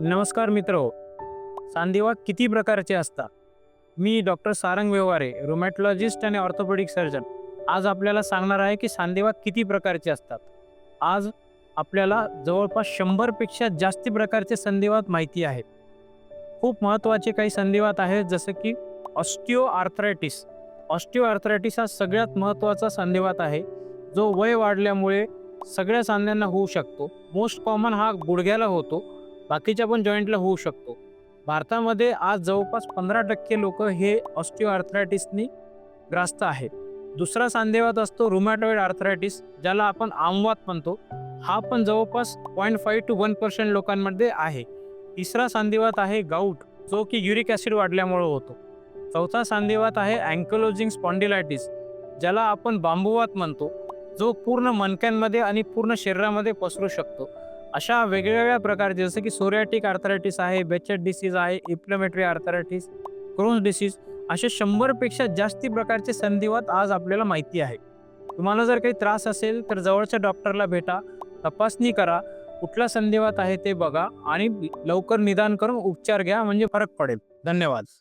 नमस्कार मित्र. सांधिवात किती प्रकारचे असतात? मी डॉक्टर सारंग व्यवहारे रोमॅटॉलॉजिस्ट आणि ऑर्थोपेडिक सर्जन आज आपल्याला सांगणार आहे की सांधेवा किती प्रकारचे असतात. आज आपल्याला जवळपास शंभरपेक्षा जास्ती प्रकारचे संधिवात माहिती आहेत खूप महत्त्वाचे काही संधिवात आहेत जसं की ऑस्टिओ आर्थरायटिस ऑस्टिओ आर्थरायटिस हा सगळ्यात महत्त्वाचा संधिवात आहे जो वय वाढल्यामुळे सगळ्या सांध्यांना होऊ शकतो. मोस्ट कॉमन हा गुडघ्याला होतो. बाकीच्या पण जॉईंटला होऊ शकतो. भारतामध्ये आज जवळपास पंधरा टक्के लोक हे ऑस्टिओ आर्थरायटिसनी ग्रास्त आहेत. दुसरा सांधेवात असतो रुमॅटॉइड आर्थरायटिस ज्याला आपण आमवात म्हणतो. हा पण जवळपास point five two one percent लोकांमध्ये आहे. तिसरा सांधिवात आहे गाऊट जो की युरिक ॲसिड वाढल्यामुळे होतो. चौथा सांधिवात आहे अँकोलॉजिंग स्पॉन्डिलायटिस ज्याला आपण बांबूवात म्हणतो जो पूर्ण मणक्यांमध्ये आणि पूर्ण शरीरामध्ये पसरू शकतो. अशा वेगवेगळ्या प्रकारचे जसं की सोरियाटिक आर्थरायटिस आहे बेचेट डिसीज आहे इप्लेमेटरी आर्थरायटिस क्रोन्स डिसीज असे शंभरपेक्षा जास्ती प्रकारचे संधिवात आज आपल्याला माहिती आहे. तुम्हाला जर काही त्रास असेल तर जवळच्या डॉक्टरला भेटा तपासणी करा कुठला संधिवात आहे ते बघा आणि लवकर निदान करून उपचार घ्या म्हणजे फरक पडेल. धन्यवाद.